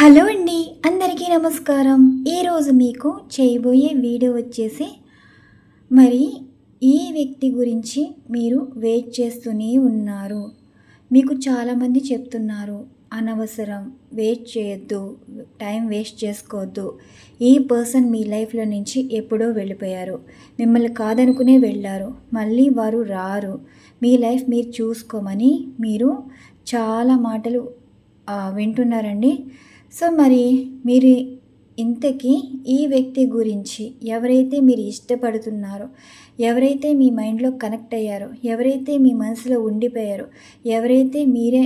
Hello అండి అందరికీ నమస్కారం. ఈరోజు మీకు చేయబోయే వీడియో వచ్చేసి మరి ఈ వ్యక్తి గురించి మీరు వెయిట్ చేస్తూనే ఉన్నారు. మీకు చాలామంది చెప్తున్నారు అనవసరం వెయిట్ చేయొద్దు టైం వేస్ట్ చేసుకోవద్దు. ఈ పర్సన్ మీ లైఫ్లో నుంచి ఎప్పుడో వెళ్ళిపోయారు. మిమ్మల్ని కాదనుకునే వెళ్ళారు. మళ్ళీ వారు రారు. మీ లైఫ్ మీరు చూసుకోమని మీరు చాలా మాటలు వింటున్నారండి. సో మరి మీరు ఇంతకీ ఈ వ్యక్తి గురించి ఎవరైతే మీరు ఇష్టపడుతున్నారో ఎవరైతే మీ మైండ్లో కనెక్ట్ అయ్యారో ఎవరైతే మీ మనసులో ఉండిపోయారో ఎవరైతే మీరే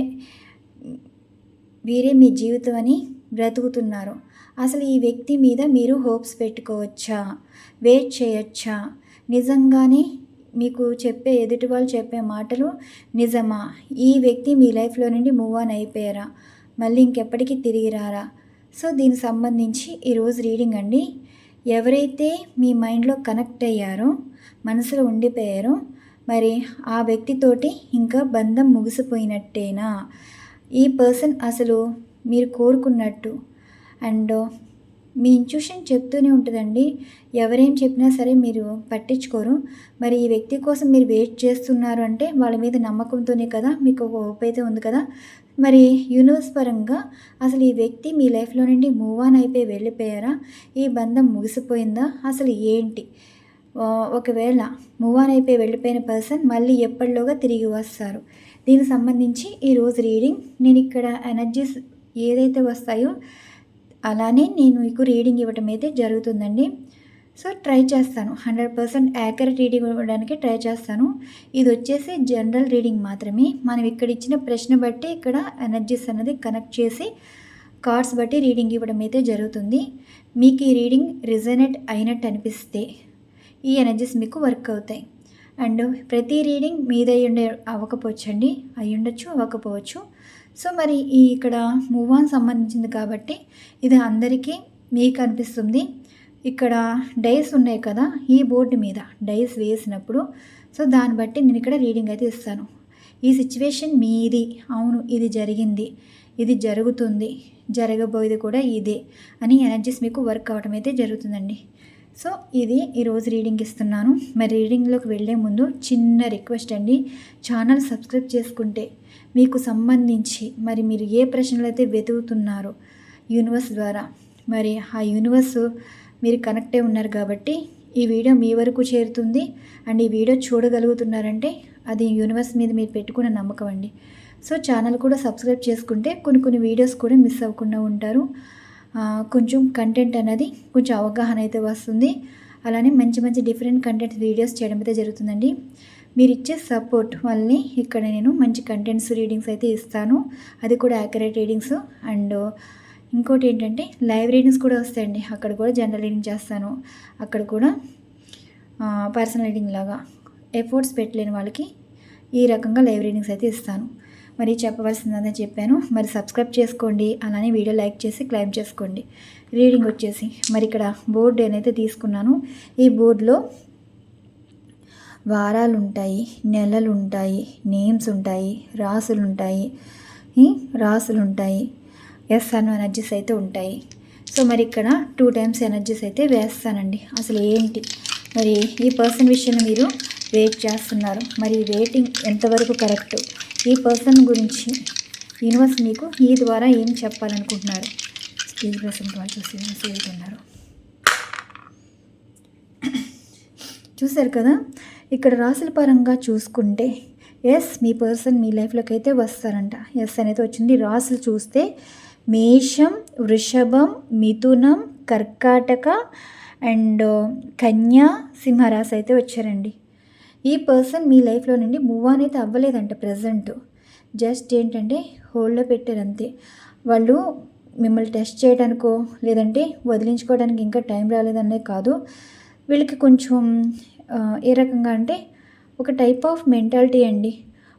వీరే మీ జీవితం అని బ్రతుకుతున్నారో అసలు ఈ వ్యక్తి మీద మీరు హోప్స్ పెట్టుకోవచ్చా? వెయిట్ చేయొచ్చా? నిజంగానే మీకు చెప్పే ఎదుటి వాళ్ళు చెప్పే మాటలు నిజమా? ఈ వ్యక్తి మీ లైఫ్లో నుండి మూవ్ ఆన్ అయిపోయారా? మళ్ళీ ఇంకెప్పటికీ తిరిగి రారా? సో దీనికి సంబంధించి ఈరోజు రీడింగ్ అండి. ఎవరైతే మీ మైండ్లో కనెక్ట్ అయ్యారో మనసులో ఉండిపోయారో మరి ఆ వ్యక్తితోటి ఇంకా బంధం ముగిసిపోయినట్టేనా? ఈ పర్సన్ అసలు మీరు కోరుకున్నట్టు. అండ్ మీ ఇంట్యూషన్ చెప్తూనే ఉంటుందండి. ఎవరేం చెప్పినా సరే మీరు పట్టించుకోరు. మరి ఈ వ్యక్తి కోసం మీరు వెయిట్ చేస్తున్నారు అంటే వాళ్ళ మీద నమ్మకంతోనే కదా మీకు ఒక హోప్ అయితే ఉంది కదా. మరి యూనివర్స్ పరంగా అసలు ఈ వ్యక్తి మీ లైఫ్లో నుండి మూవ్ ఆన్ అయిపోయి వెళ్ళిపోయారా? ఈ బంధం ముగిసిపోయిందా? అసలు ఏంటి? ఒకవేళ మూవ్ ఆన్ అయిపోయి వెళ్ళిపోయిన పర్సన్ మళ్ళీ ఎప్పటిలోగా తిరిగి వస్తారు? దీనికి సంబంధించి ఈరోజు రీడింగ్ నేను ఇక్కడ ఎనర్జీస్ ఏదైతే వస్తాయో అలానే నేను మీకు రీడింగ్ ఇవ్వటం అయితే జరుగుతుందండి. సో ట్రై చేస్తాను. హండ్రెడ్ పర్సెంట్ యాక్యురేట్ రీడింగ్ ఇవ్వడానికి ట్రై చేస్తాను. ఇది వచ్చేసి జనరల్ రీడింగ్ మాత్రమే. మనం ఇక్కడ ఇచ్చిన ప్రశ్న బట్టి ఇక్కడ ఎనర్జీస్ అనేది కనెక్ట్ చేసి కార్డ్స్ బట్టి రీడింగ్ ఇవ్వడం అయితే జరుగుతుంది. మీకు ఈ రీడింగ్ రిజనేట్ అయినట్టు అనిపిస్తే ఈ ఎనర్జీస్ మీకు వర్క్ అవుతాయి. అండ్ ప్రతి రీడింగ్ మీద ఉండే అవ్వకపోవచ్చండి. అయి ఉండొచ్చు అవ్వకపోవచ్చు. సో మరి ఈ ఇక్కడ మూవ్ ఆన్ సంబంధించింది కాబట్టి ఇది అందరికీ మీకు అనిపిస్తుంది. ఇక్కడ డైస్ ఉన్నాయి కదా ఈ బోర్డు మీద డైస్ వేసినప్పుడు సో దాన్ని బట్టి నేను ఇక్కడ రీడింగ్ అయితే ఇస్తాను. ఈ సిచ్యువేషన్ మీది. అవును ఇది జరిగింది. ఇది జరుగుతుంది. జరగబోయేది కూడా ఇదే అని ఎనర్జీస్ మీకు వర్క్ అవడం అయితే జరుగుతుందండి. సో ఇది ఈరోజు రీడింగ్ ఇస్తున్నాను. మరి రీడింగ్లోకి వెళ్ళే ముందు చిన్న రిక్వెస్ట్ అండి. ఛానల్ సబ్స్క్రైబ్ చేసుకుంటే మీకు సంబంధించి మరి మీరు ఏ ప్రశ్నలు అయితే వెతుకుతున్నారో యూనివర్స్ ద్వారా మరి ఆ యూనివర్స్ మీరు కనెక్ట్ ఉన్నారు కాబట్టి ఈ వీడియో మీ వరకు చేరుతుంది. అండ్ ఈ వీడియో చూడగలుగుతున్నారంటే అది యూనివర్స్ మీద మీరు పెట్టుకున్న నమ్మకం అండి. సో ఛానల్ కూడా సబ్స్క్రైబ్ చేసుకుంటే కొన్ని కొన్ని వీడియోస్ కూడా మిస్ అవ్వకుండా ఉంటారు. కొంచెం కంటెంట్ అనేది కొంచెం అవగాహన అయితే వస్తుంది. అలానే మంచి మంచి డిఫరెంట్ కంటెంట్ వీడియోస్ చేయడం అయితే జరుగుతుందండి. మీరు ఇచ్చే సపోర్ట్ వల్లనే ఇక్కడ నేను మంచి కంటెంట్స్ రీడింగ్స్ అయితే ఇస్తాను. అది కూడా యాక్యురేట్ రీడింగ్స్ అండ్ ఇంకోటి ఏంటంటే లైవ్ రీడింగ్స్ కూడా వస్తాయండి. అక్కడ కూడా జనరల్ రీడింగ్ చేస్తాను. అక్కడ కూడా పర్సనల్ రీడింగ్ లాగా ఎఫర్ట్స్ పెట్టలేని వాళ్ళకి ఈ రకంగా లైవ్ రీడింగ్స్ అయితే ఇస్తాను. మరి చెప్పవలసిందని చెప్పాను. మరి సబ్స్క్రైబ్ చేసుకోండి. అలానే వీడియో లైక్ చేసి క్లైమ్ చేసుకోండి. రీడింగ్ వచ్చేసి మరి ఇక్కడ బోర్డు నేనైతే తీసుకున్నాను. ఈ బోర్డులో వారాలు ఉంటాయి నెలలు ఉంటాయి నేమ్స్ ఉంటాయి రాసులు ఉంటాయి రాసులు ఉంటాయి ఎస్ అను ఎనర్జీస్ అయితే ఉంటాయి. సో మరి ఇక్కడ టూ టైమ్స్ ఎనర్జీస్ అయితే వేస్తానండి. అసలు ఏంటి? మరి ఈ పర్సన్ విషయంలో మీరు వెయిట్ చేస్తున్నారు. మరి వెయిటింగ్ ఎంతవరకు కరెక్ట్ ఈ పర్సన్ గురించి యూనివర్స్ మీకు ఈ ద్వారా ఏం చెప్పాలనుకుంటున్నారు? స్టేజ్ పర్సన్ వాళ్ళు చూసి చూశారు కదా? ఇక్కడ రాసుల పరంగా చూసుకుంటే ఎస్ మీ పర్సన్ మీ లైఫ్లోకి అయితే వస్తారంట. ఎస్ అనేది వచ్చింది. రాసులు చూస్తే మేషం వృషభం మిథునం కర్కాటక అండ్ uh, కన్యా సింహరాశి అయితే వచ్చారండి. ఈ పర్సన్ మీ లైఫ్లో నుండి మూవ్ ఆన్ అయితే అవ్వలేదంట ప్రజెంట్ జస్ట్ ఏంటంటే హోల్డ్లో పెట్టారు అంతే. వాళ్ళు మిమ్మల్ని టెస్ట్ చేయడానికో లేదంటే వదిలించుకోవడానికి ఇంకా టైం రాలేదనే కాదు. వీళ్ళకి కొంచెం uh, ఏ రకంగా అంటే ఒక టైప్ ఆఫ్ మెంటాలిటీ అండి.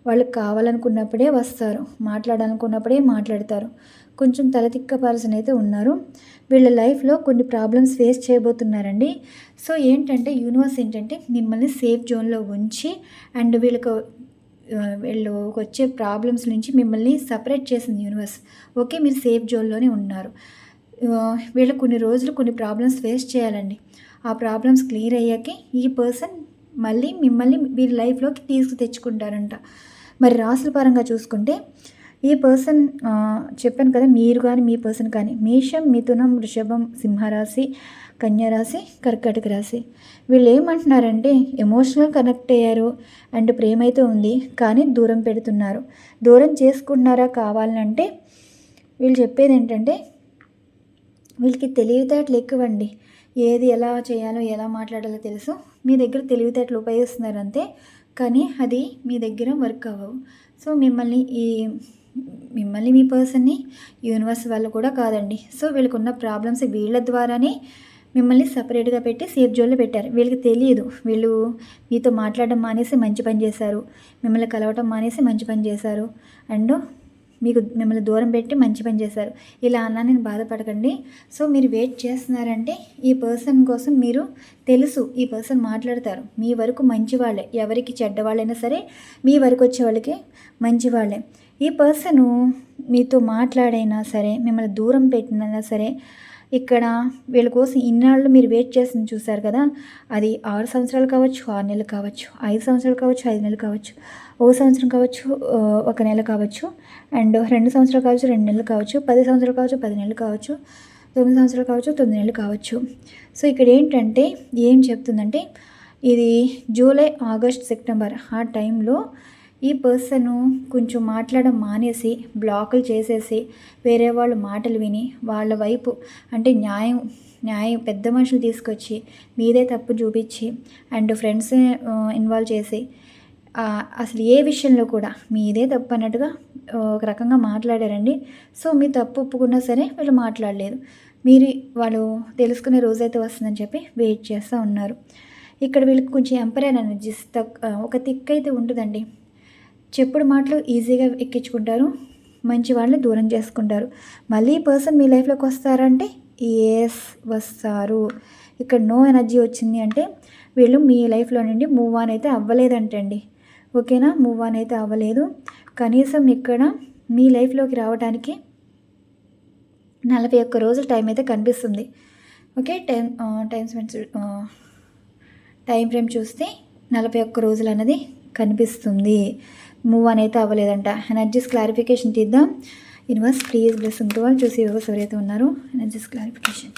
వాళ్ళకి కావాలనుకున్నప్పుడే వస్తారు మాట్లాడాలనుకున్నప్పుడే మాట్లాడతారు. కొంచెం తలతిక్క పర్సన్ అయితే ఉన్నారు. వీళ్ళ లైఫ్లో కొన్ని ప్రాబ్లమ్స్ ఫేస్ చేయబోతున్నారండి. సో ఏంటంటే యూనివర్స్ ఏంటంటే మిమ్మల్ని సేఫ్ జోన్లో ఉంచి అండ్ వీళ్ళకు వీళ్ళు వచ్చే ప్రాబ్లమ్స్ నుంచి మిమ్మల్ని సపరేట్ చేసింది యూనివర్స్. ఓకే మీరు సేఫ్ జోన్లోనే ఉన్నారు. వీళ్ళు కొన్ని రోజులు కొన్ని ప్రాబ్లమ్స్ ఫేస్ చేయాలండి. ఆ ప్రాబ్లమ్స్ క్లియర్ అయ్యాకే ఈ పర్సన్ మళ్ళీ మిమ్మల్ని వీరి లైఫ్లోకి తీసుకు తెచ్చుకుంటారంట. మరి రాసుల పరంగా చూసుకుంటే ఈ పర్సన్ చెప్పాను కదా మీరు కానీ మీ పర్సన్ కానీ మేషం మిథునం వృషభం సింహరాశి కన్యారాశి కర్కాటక రాశి వీళ్ళు ఏమంటున్నారంటే ఎమోషనల్ కనెక్ట్ అయ్యారు అండ్ ప్రేమ అయితే ఉంది కానీ దూరం పెడుతున్నారు. దూరం చేసుకుంటున్నారా కావాలంటే వీళ్ళు చెప్పేది ఏంటంటే వీళ్ళకి తెలివితేటలు ఎక్కువండి. ఏది ఎలా చేయాలో ఎలా మాట్లాడాలో తెలుసు. మీ దగ్గర తెలివితేటలు ఉపయోగిస్తున్నారు అంతే కానీ అది మీ దగ్గర వర్క్ అవ్వవు. సో మిమ్మల్ని ఈ మిమ్మల్ని మీ పర్సన్ని యూనివర్స్ వాళ్ళు కూడా కాదండి. సో వీళ్ళకున్న ప్రాబ్లమ్స్ వీళ్ళ ద్వారానే మిమ్మల్ని సపరేట్గా పెట్టి సేఫ్ జోన్లో పెట్టారు. వీళ్ళకి తెలియదు. వీళ్ళు మీతో మాట్లాడడం మానేసి మంచి పని చేశారు. మిమ్మల్ని కలవటం మానేసి మంచి పని చేశారు. అండ్ మీకు మిమ్మల్ని దూరం పెట్టి మంచి పని చేశారు. ఇలా అన్నా నేను బాధపడకండి. సో మీరు వెయిట్ చేస్తున్నారంటే ఈ పర్సన్ కోసం మీరు తెలుసు. ఈ పర్సన్ మాట్లాడతారు. మీ వరకు మంచి వాళ్ళే. ఎవరికి చెడ్డవాళ్ళైనా సరే మీ వరకు వచ్చే వాళ్ళకి మంచి వాళ్ళే. ఈ పర్సను మీతో మాట్లాడైనా సరే మిమ్మల్ని దూరం పెట్టినా సరే ఇక్కడ వీళ్ళ కోసం ఇన్నాళ్ళు మీరు వెయిట్ చేసింది చూసారు కదా? అది ఆరు సంవత్సరాలు కావచ్చు ఆరు నెలలు కావచ్చు ఐదు సంవత్సరాలు కావచ్చు ఐదు నెలలు కావచ్చు ఒక సంవత్సరం కావచ్చు ఒక నెల కావచ్చు అండ్ రెండు సంవత్సరాలు కావచ్చు రెండు నెలలు కావచ్చు పది సంవత్సరాలు కావచ్చు పది నెలలు కావచ్చు తొమ్మిది సంవత్సరాలు కావచ్చు తొమ్మిది నెలలు కావచ్చు. సో ఇక్కడ ఏంటంటే ఏం చెప్తుందంటే ఇది జూలై ఆగస్ట్ సెప్టెంబర్ ఆ టైంలో ఈ పర్సన్ కొంచెం మాట్లాడడం మానేసి బ్లాకులు చేసేసి వేరే వాళ్ళ మాటలు విని వాళ్ళ వైపు అంటే న్యాయం న్యాయం పెద్ద మనుషులు తీసుకొచ్చి మీదే తప్పు చూపించి అండ్ ఫ్రెండ్స్ ఇన్వాల్వ్ చేసి అసలు ఏ విషయంలో కూడా మీదే తప్పు అన్నట్టుగా ఒక రకంగా మాట్లాడారండి. సో మీ తప్పు ఒప్పుకున్నా సరే వీళ్ళు మాట్లాడలేదు. మీరు వాళ్ళు తెలుసుకునే రోజైతే వస్తుందని చెప్పి వెయిట్ చేస్తూ ఉన్నారు. ఇక్కడ వీళ్ళకి కొంచెం ఎంపరైన ఎనర్జీస్ ఒక థిక్ అయితే ఉంటుందండి. చెప్పుడు మాటలు ఈజీగా ఎక్కించుకుంటారు మంచి వాళ్ళని దూరం చేసుకుంటారు. మళ్ళీ పర్సన్ మీ లైఫ్లోకి వస్తారంటే ఎస్ వస్తారు. ఇక్కడ నో ఎనర్జీ వచ్చింది అంటే వీళ్ళు మీ లైఫ్లో నుండి మూవ్ ఆన్ అయితే అవ్వలేదంటండి. ఓకేనా? మూవ్ ఆన్ అయితే అవ్వలేదు. కనీసం ఇక్కడ మీ లైఫ్లోకి రావడానికి నలభై ఒక్క రోజుల టైం అయితే కనిపిస్తుంది. Okay? Time time spend time frame చూస్తే నలభై ఒక్క రోజులు అన్నది కనిపిస్తుంది. మూవ్ అని అయితే అవ్వలేదంట. ఎనర్జీస్ క్లారిఫికేషన్ తీద్దాం. యూనివర్స్ ప్లీజ్ బ్లెస్ ఉంటూ వాళ్ళు చూసి యూనివర్స్ ఎవరైతే ఉన్నారో energies clarification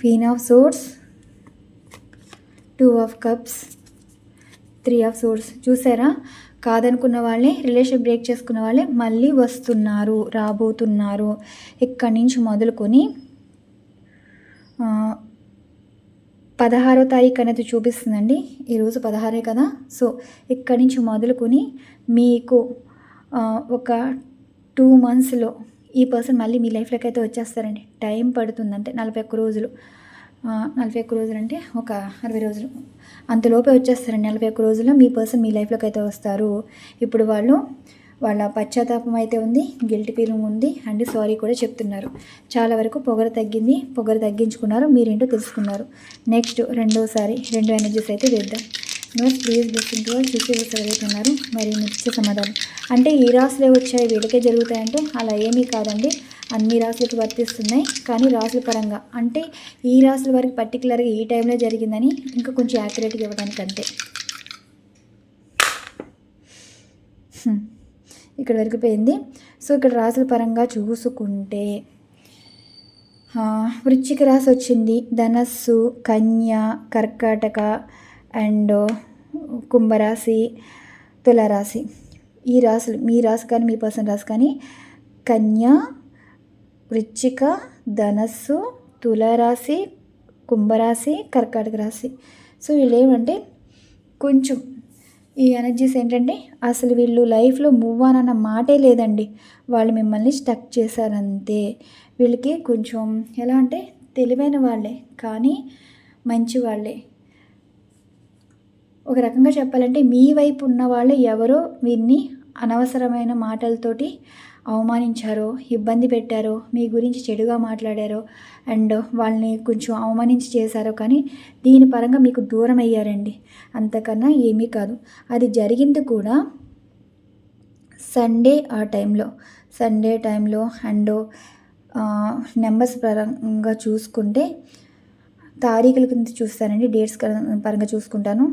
queen of swords two of cups three of swords చూసారా? కాదనుకున్న వాళ్ళే రిలేషన్ బ్రేక్ చేసుకున్న వాళ్ళే మళ్ళీ వస్తున్నారు రాబోతున్నారు. ఇక్కడి నుంచి మొదలుకొని పదహారో తారీఖు అనేది చూపిస్తుందండి. ఈరోజు పదహారే కదా. సో ఇక్కడి నుంచి మొదలుకొని మీకు ఒక టూ మంత్స్లో ఈ పర్సన్ మళ్ళీ మీ లైఫ్లోకి అయితే వచ్చేస్తారండి. టైం పడుతుంది అంటే నలభై ఒక్క రోజులు. నలభై ఒక్క రోజులు అంటే ఒక అరవై రోజులు. అంతలోపే వచ్చేస్తారండి నలభై ఒక్క రోజుల్లో మీ పర్సన్ మీ లైఫ్లోకి అయితే వస్తారు. ఇప్పుడు వాళ్ళు వాళ్ళ పశ్చాత్తాపం అయితే ఉంది గిల్ట్ ఫీలింగ్ ఉంది అండ్ సారీ కూడా చెప్తున్నారు. చాలా వరకు పొగరు తగ్గింది పొగర తగ్గించుకున్నారు మీరేంటో తెలుసుకున్నారు. నెక్స్ట్ రెండోసారి రెండు ఎనర్జీస్ అయితే వేద్దాం. నోట్ ప్లీజ్ బ్లెస్సింగ్ వాళ్ళు చూసి చదువుతున్నారు మరి నిత్య సమాధానం. అంటే ఈ రాసులే వచ్చాయి వీళ్ళకే జరుగుతాయంటే అలా ఏమీ కాదండి. అన్ని రాసులకు వర్తిస్తున్నాయి కానీ రాసుల పరంగా. అంటే ఈ రాసుల వరకు పర్టికులర్గా ఈ టైంలో జరిగిందని ఇంకా కొంచెం యాక్యురేట్గా ఇవ్వడానికి అంతే hmm. ఇక్కడ వరకు పోయింది సో ఇక్కడ రాసుల పరంగా చూసుకుంటే వృచ్చిక రాశి వచ్చింది. ధనస్సు కన్య కర్కాటక అండ్ కుంభరాశి తులరాశి. ఈ రాశులు మీ రాశి కానీ మీ పర్సన్ రాశి కానీ కన్య వృచ్చిక ధనస్సు తులరాశి కుంభరాశి కర్కాటక రాశి. సో వీళ్ళు ఏమంటే కొంచెం ఈ ఎనర్జీస్ ఏంటంటే అసలు వీళ్ళు లైఫ్లో మూవ్ ఆన్ అన్న మాటే లేదండి. వాళ్ళు మిమ్మల్ని స్టక్ చేశారంతే. వీళ్ళకి కొంచెం ఎలా అంటే తెలివైన వాళ్ళే. కానీ మంచి వాళ్ళే. ఒక రకంగా చెప్పాలంటే మీ వైపు ఉన్న వాళ్ళే ఎవరో వీరిని అనవసరమైన మాటలతోటి అవమానించారో ఇబ్బంది పెట్టారో మీ గురించి చెడుగా మాట్లాడారో అండ్ వాళ్ళని కొంచెం అవమానించి చేశారో కానీ దీని పరంగా మీకు దూరం అయ్యారండి. అంతకన్నా ఏమీ కాదు. అది జరిగింది కూడా సండే ఆ టైంలో. సండే టైంలో అండ్ నెంబర్స్ పరంగా చూసుకుంటే తారీఖుల కింద చూస్తానండి. డేట్స్ పరంగా చూసుకుంటాను.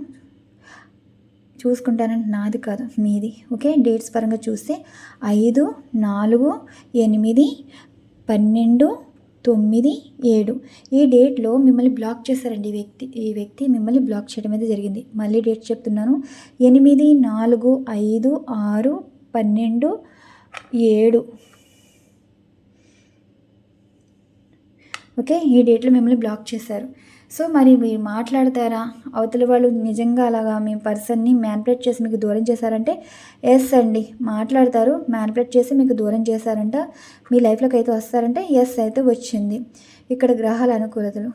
చూసుకుంటానంటే నాది కాదు మీది. ఓకే? డేట్స్ పరంగా చూస్తే ఐదు నాలుగు ఎనిమిది పన్నెండు తొమ్మిది ఏడు. ఈ డేట్లో మిమ్మల్ని బ్లాక్ చేశారండి ఈ వ్యక్తి ఈ వ్యక్తి మిమ్మల్ని బ్లాక్ చేయడం అయితే జరిగింది. మళ్ళీ డేట్ చెప్తున్నాను. ఎనిమిది నాలుగు ఐదు ఆరు పన్నెండు ఏడు. ఓకే? ఈ డేట్లో మిమ్మల్ని బ్లాక్ చేశారు. సో మరి మీరు మాట్లాడతారా? అవతల వాళ్ళు నిజంగా అలాగా మీ పర్సన్ని మ్యానిపులేట్ చేసి మీకు దూరం చేశారంటే? ఎస్ అండి మాట్లాడతారు మ్యానిపులేట్ చేసి మీకు దూరం చేశారంట. మీ లైఫ్లోకి అయితే వస్తారంటే ఎస్ అయితే వచ్చింది. ఇక్కడ గ్రహాల అనుకూలతలు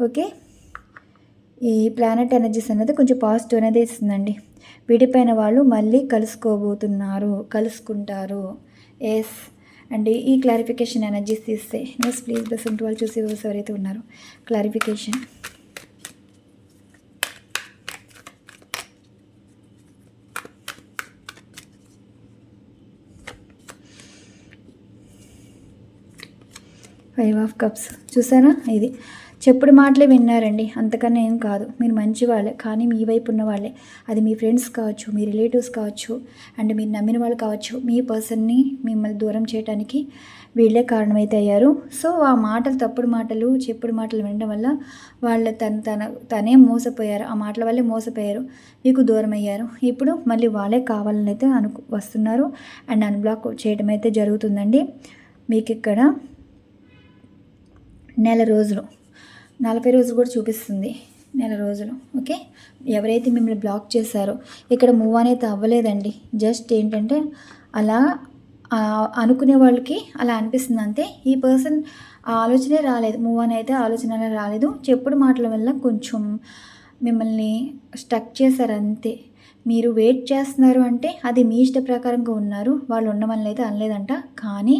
ఓకే? ఈ ప్లానెట్ ఎనర్జీస్ అనేది కొంచెం పాజిటివ్ అనేది ఇస్తుందండి. విడిపోయిన వాళ్ళు మళ్ళీ కలుసుకోబోతున్నారు కలుసుకుంటారు. ఎస్ అండ్ ఈ క్లారిఫికేషన్ ఎనర్జీస్ తీస్తే నెక్స్ట్ ప్లీజ్ బెసెంట్ వాళ్ళు చూసి ఎవరైతే ఉన్నారు క్లారిఫికేషన్. ఫైవ్ ఆఫ్ కప్స్ చూసారా ఇది? చెప్పుడు మాటలే విన్నారండి. అంతకన్నా ఏం కాదు. మీరు మంచి వాళ్ళే కానీ మీ వైపు ఉన్న వాళ్ళే అది మీ ఫ్రెండ్స్ కావచ్చు మీ రిలేటివ్స్ కావచ్చు అండ్ మీరు నమ్మిన వాళ్ళు కావచ్చు మీ పర్సన్ని మిమ్మల్ని దూరం చేయడానికి వీళ్ళే కారణమైతే అయ్యారు. సో ఆ మాటలు తప్పుడు మాటలు చెప్పుడు మాటలు వినడం వల్ల వాళ్ళు తన తన తనే మోసపోయారు. ఆ మాటల వల్లే మోసపోయారు. మీకు దూరం అయ్యారు ఇప్పుడు మళ్ళీ వాళ్ళే కావాలని అయితే అను వస్తున్నారు. అండ్ అన్బ్లాక్ చేయడం అయితే జరుగుతుందండి. మీకు ఇక్కడ నెల రోజులు నలభై రోజులు కూడా చూపిస్తుంది నెల రోజులు ఓకే? ఎవరైతే మిమ్మల్ని బ్లాక్ చేశారో ఇక్కడ మూవ్ అనేది అవ్వలేదండి. జస్ట్ ఏంటంటే అలా అనుకునే వాళ్ళకి అలా అనిపిస్తుంది అంతే. ఈ పర్సన్ ఆలోచనే రాలేదు మూవ్ అని అయితే ఆలోచన రాలేదు. చెప్పుడు మాటల వల్ల కొంచెం మిమ్మల్ని స్టక్ చేశారు అంతే. మీరు వెయిట్ చేస్తున్నారు అంటే అది మీ ఇష్ట ప్రకారంగా ఉన్నారు. వాళ్ళు ఉండమని అయితే అనలేదంట. కానీ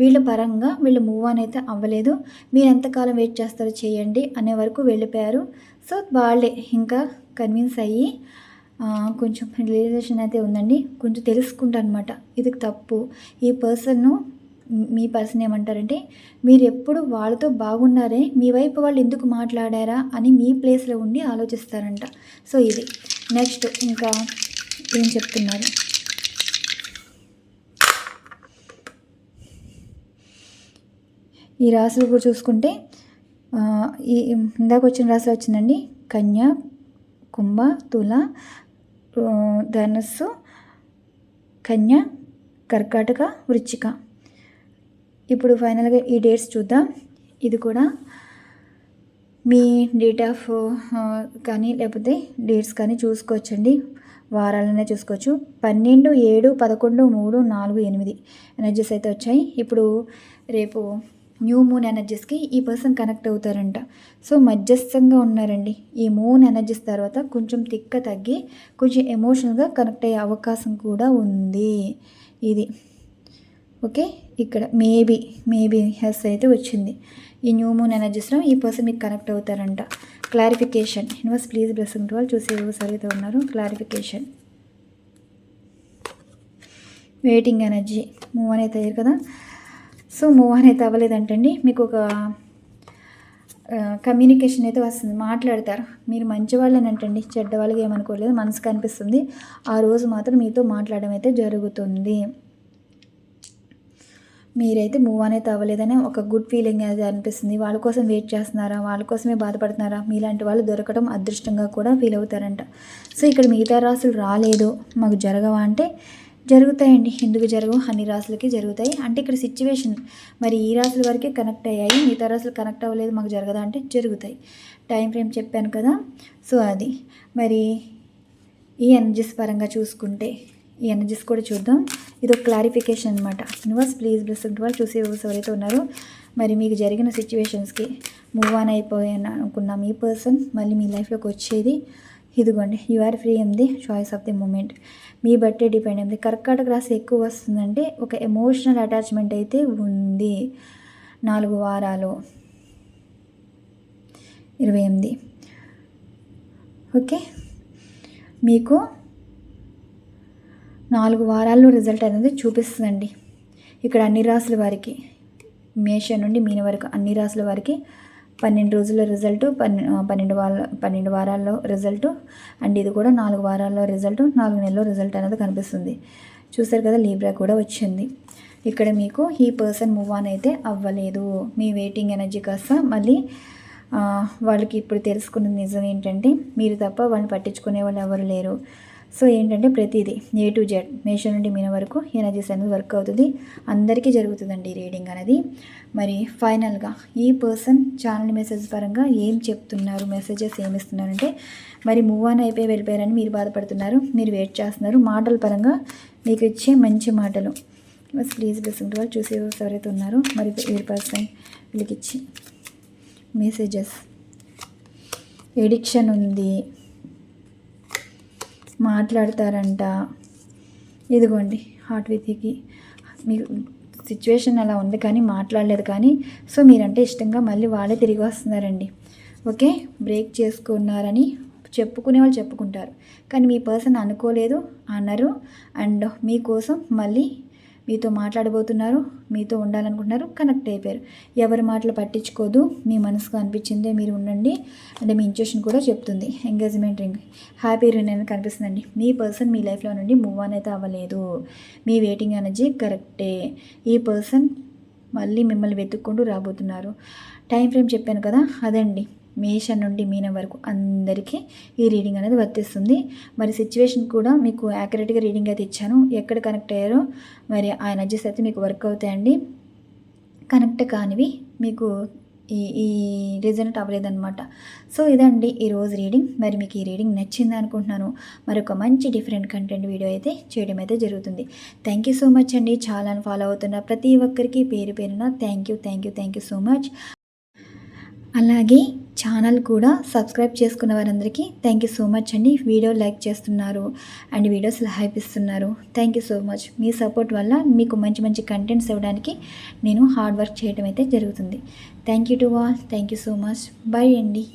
వీళ్ళ పరంగా వీళ్ళు మూవ్ అని అయితే అవ్వలేదు. మీరు ఎంతకాలం వెయిట్ చేస్తారో చేయండి అనే వరకు వెళ్ళిపోయారు. సో వాళ్ళే ఇంకా కన్విన్స్ అయ్యి కొంచెం రిలేషన్ అయితే ఉందండి. కొంచెం తెలుసుకుంటా అనమాట ఇది తప్పు. ఈ పర్సన్ను మీ పర్సన్ ఏమంటారంటే మీరు ఎప్పుడు వాళ్ళతో బాగున్నారే మీ వైపు వాళ్ళు ఎందుకు మాట్లాడారా అని మీ ప్లేస్లో ఉండి ఆలోచిస్తారంట. సో ఇది. నెక్స్ట్ ఇంకా ఏం చెప్తున్నారు? ఈ రాశులు కూడా చూసుకుంటే ఈ ఇందాక వచ్చిన రాశి వచ్చిందండి కన్య కుంభ తుల ధనస్సు కన్య కర్కాటక వృచ్చిక. ఇప్పుడు ఫైనల్గా ఈ డేట్స్ చూద్దాం. ఇది కూడా మీ డేట్ ఆఫ్ uh, కానీ లేకపోతే డేట్స్ కానీ చూసుకోవచ్చండి. వారాలనే చూసుకోవచ్చు. పన్నెండు ఏడు పదకొండు మూడు నాలుగు ఎనిమిది ఎనర్జీస్ అయితే వచ్చాయి. ఇప్పుడు రేపు న్యూ మూన్ ఎనర్జీస్కి ఈ పర్సన్ కనెక్ట్ అవుతారంట. సో మధ్యస్థంగా ఉన్నారండి. ఈ మూన్ ఎనర్జీస్ తర్వాత కొంచెం తిక్క తగ్గి కొంచెం ఎమోషనల్గా కనెక్ట్ అయ్యే అవకాశం కూడా ఉంది. ఇది. ఓకే? ఇక్కడ మేబీ మేబీ హెస్ అయితే వచ్చింది. ఈ న్యూ మూన్ ఎనర్జీస్లో ఈ పర్సన్ మీకు కనెక్ట్ అవుతారంట. క్లారిఫికేషన్ యూనివర్స్ ప్లీజ్ బ్లెస్సింగ్ వాళ్ళు చూసి సరి అయితే ఉన్నారు. క్లారిఫికేషన్ వెయిటింగ్ ఎనర్జీ మూవ్ అనేది అయ్యారు కదా. సో మూవ్ అనేది అవ్వలేదంటండి. మీకు ఒక కమ్యూనికేషన్ అయితే వస్తుంది. మాట్లాడతారు. మీరు మంచి వాళ్ళని అంటండి. చెడ్డ వాళ్ళకి ఏమనుకోలేదు. మనసుకు అనిపిస్తుంది. ఆ రోజు మాత్రం మీతో మాట్లాడడం అయితే జరుగుతుంది. మీరైతే మూవ్ అనేది అవ్వలేదని ఒక గుడ్ ఫీలింగ్ అది అనిపిస్తుంది. వాళ్ళ కోసం వెయిట్ చేస్తున్నారా? వాళ్ళ కోసమే బాధపడుతున్నారా? మీలాంటి వాళ్ళు దొరకడం అదృష్టంగా కూడా ఫీల్ అవుతారంట. సో ఇక్కడ మిగతా రాసులు రాలేదు. మాకు జరగవా అంటే జరుగుతాయండి. ఎందుకు జరగవు? అన్ని రాసులకి జరుగుతాయి. అంటే ఇక్కడ సిచ్యువేషన్ మరి ఈ రాసుల వరకే కనెక్ట్ అయ్యాయి. మిగతా రాసులు కనెక్ట్ అవ్వలేదు. మాకు జరగదా అంటే జరుగుతాయి. టైం ఫ్రేమ్ చెప్పాను కదా. సో అది. మరి ఈ ఎనర్జీస్ పరంగా చూసుకుంటే ఈ ఎనర్జీస్ కూడా చూద్దాం. ఇది ఒక క్లారిఫికేషన్ అనమాట యూనివర్స్ ప్లీజ్ బ్లెస్ వాళ్ళు చూసే ఎవరైతే ఉన్నారో మరి మీకు జరిగిన సిచ్యువేషన్స్కి మూవ్ ఆన్ అయిపోయాను అనుకున్న మీ పర్సన్ మళ్ళీ మీ లైఫ్లోకి వచ్చేది ఇదిగోండి. You are free in the choice of the moment మీ బట్టే డిపెండ్ అయింది కర్కాటక రాశి ఎక్కువ వస్తుందంటే ఒక ఎమోషనల్ అటాచ్మెంట్ అయితే ఉంది. నాలుగు వారాలు. ఇరవై ఎనిమిది. ఓకే మీకు నాలుగు వారాల్లో రిజల్ట్ అనేది చూపిస్తుందండి. ఇక్కడ అన్ని రాసుల వారికి మేష నుండి మీన వరకు అన్ని రాసుల వారికి పన్నెండు రోజుల రిజల్ట్ పన్నె పన్నెండు వారాల పన్నెండు వారాల్లో రిజల్ట్ అండ్ ఇది కూడా నాలుగు వారాల్లో రిజల్ట్ నాలుగు నెలల్లో రిజల్ట్ అనేది కనిపిస్తుంది. చూసారు కదా లీబ్రా కూడా వచ్చింది. ఇక్కడ మీకు ఈ పర్సన్ మూవ్ ఆన్ అయితే అవ్వలేదు. మీ వెయిటింగ్ ఎనర్జీ కాస్త మళ్ళీ వాళ్ళకి ఇప్పుడు తెలుసుకున్న నిజం ఏంటంటే మీరు తప్ప వాళ్ళని పట్టించుకునే వాళ్ళు ఎవరు లేరు. సో ఏంటంటే ప్రతిదీ ఏ టు జెడ్ మేష నుండి మీన వరకు ఎనర్జీస్ అనేది వర్క్ అవుతుంది. అందరికీ జరుగుతుందండి రీడింగ్ అనేది. మరి ఫైనల్గా ఈ పర్సన్ ఛానల్ మెసేజ్ పరంగా ఏం చెప్తున్నారు మెసేజెస్ ఏమి ఇస్తున్నారంటే మరి మూవ్ ఆన్ అయిపోయి వెళ్ళిపోయారని మీరు బాధపడుతున్నారు మీరు వెయిట్ చేస్తున్నారు. మాటల పరంగా మీకు ఇచ్చే మంచి మాటలు. బస్ ప్లీజ్ బ్లెస్సింగ్ వాళ్ళు చూసి ఎవరైతే ఉన్నారో మరి వీరి పర్సన్ వీళ్ళకి ఇచ్చి మెసేజెస్ ఎడిక్షన్ ఉంది. మాట్లాడతారంట. ఇదిగోండి హాట్ విత్కి. మీకు సిచ్యువేషన్ అలా ఉంది కానీ మాట్లాడలేదు కానీ సో మీరంటే ఇష్టంగా మళ్ళీ వాళ్ళే తిరిగి వస్తున్నారండి. ఓకే? బ్రేక్ చేసుకున్నారని చెప్పుకునే వాళ్ళు చెప్పుకుంటారు. కానీ మీ పర్సన్ అనుకోలేదు అన్నారు అండ్ మీకోసం మళ్ళీ మీతో మాట్లాడబోతున్నారు మీతో ఉండాలనుకుంటున్నారు కనెక్ట్ అయిపోయారు. ఎవరి మాటలు పట్టించుకోదు మీ మనసుకు అనిపించిందే మీరు ఉండండి అంటే మీ ఇంట్యూషన్ కూడా చెప్తుంది. ఎంగేజ్మెంట్ రింగ్ హ్యాపీ రిన్ కనిపిస్తుందండి. మీ పర్సన్ మీ లైఫ్లో నుండి మూవ్ ఆన్ అయితే అవ్వలేదు. మీ వెయిటింగ్ ఎనర్జీ కరెక్టే ఈ పర్సన్ మళ్ళీ మిమ్మల్ని వెతుక్కుంటూ రాబోతున్నారు. టైం ఫ్రేమ్ చెప్పాను కదా అదండి. మేష నుండి మీన వరకు అందరికీ ఈ రీడింగ్ అనేది వర్తిస్తుంది. మరి సిచ్యువేషన్ కూడా మీకు యాక్యురేట్గా రీడింగ్ అయితే ఇచ్చాను. ఎక్కడ కనెక్ట్ అయ్యారో మరి ఆ ఎనర్జీస్ అయితే మీకు వర్క్ అవుతాయండి. కనెక్ట్ కానివి మీకు ఈ ఈ రిజల్ట్ అవ్వలేదన్నమాట. సో ఇదండి ఈరోజు రీడింగ్ మరి మీకు ఈ రీడింగ్ నచ్చింది అనుకుంటున్నాను. మరి ఒక మంచి డిఫరెంట్ కంటెంట్ వీడియో అయితే చేయడం అయితే జరుగుతుంది. థ్యాంక్ యూ సో మచ్ అండి. చాలా ఫాలో అవుతున్న ప్రతి ఒక్కరికి పేరు పేరున thank you thank you thank you so much అలాగే ఛానల్ కూడా సబ్స్క్రైబ్ చేసుకున్న వారందరికీ థ్యాంక్ యూ సో మచ్ అండి. వీడియో లైక్ చేస్తున్నారు అండ్ వీడియోస్ హైప్ ఇస్తున్నారు. Thank you so much. Me support వల్ల మీకు మంచి మంచి కంటెంట్స్ ఇవ్వడానికి నేను హార్డ్ వర్క్ చేయడం అయితే జరుగుతుంది. Thank you to all. Thank you so much. Bye అండి.